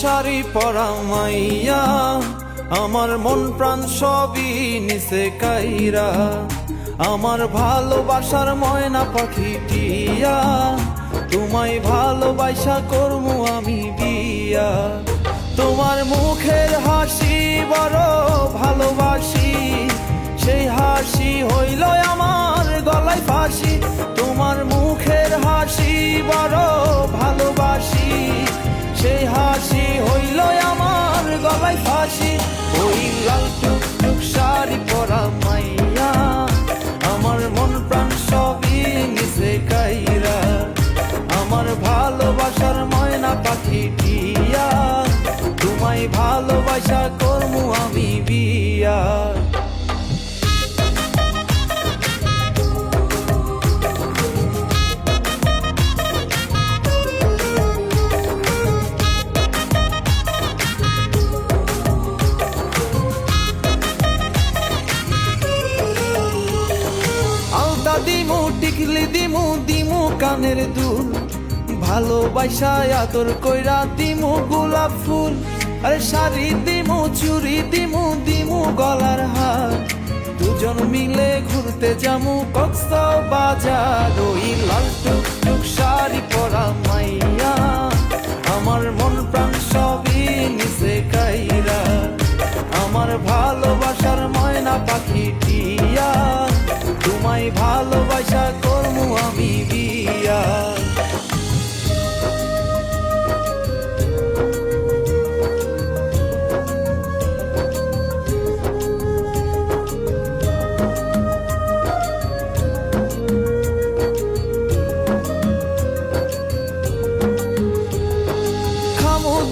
শাড়ি পরা মাইয়া, আমার মন প্রাণ সবই নিচে কাইরা। আমার ভালোবাসার ময়না পাখি টিয়া, তোমায় ভালোবাসা করমু আমি বিয়া। তোমার মুখের হাসি বড় ভালোবাসি, সেই হাসি হইল আমার গলায় ফাঁসি। গলায় ফাঁসি ওই লাল টুক শাড়ি পরা মাইয়া, আমার মন প্রাণ সবই নিচে কাইরা। আমার ভালোবাসার ময়না পাখি টিয়া, তোমায় ভালোবাসা করমু আমি বিয়া। দিমু, টিকলি দিমু দিমু কানের দুল। ভালোবাসা আদর কইরা দিমু গোলাপ ফুল। আরে শাড়ি দিমু চুরি দিমু দিমু গলার হার। দুজন মিলে ঘুরতে যামু কক্স বাজার ওই লাল টুক টুক শাড়ি পরা মাইয়া, আমার মন প্রাণ সবই নিচে কাইরা। আমার ভালোবাসার ময়না পাখি টিয়া তোমায় ভালোবাসা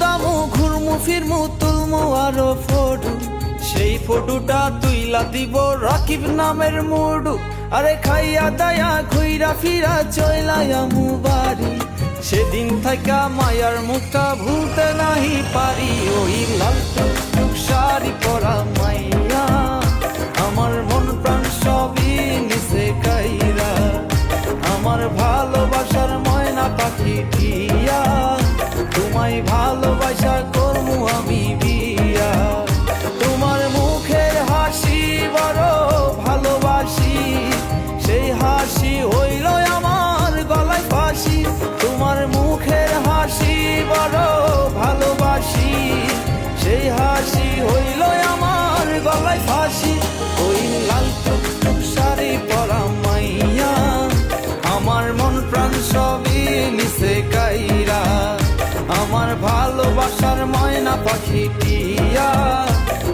দামু, ঘুরমু, ফিরমু, তুলমু আরও ফটো সেই ফটোটা তুইলা দিব রাকিব নামের মুডু। আরে খাইয়া দায়া, ঘুইরা ফিরা চইলায়ামু বাড়ি। সেদিন থাকা মায়ার মুখটা ভুলতে নাহি পারি। ওই লাল শাড়ি পরা মাইয়া ভালোবাসার ময়না পাখি দিয়া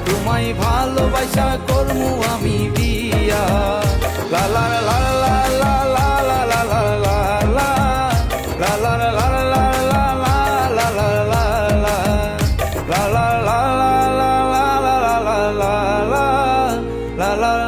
তোমায় ভালোবাসা করমু আমি দিয়া লালার la la la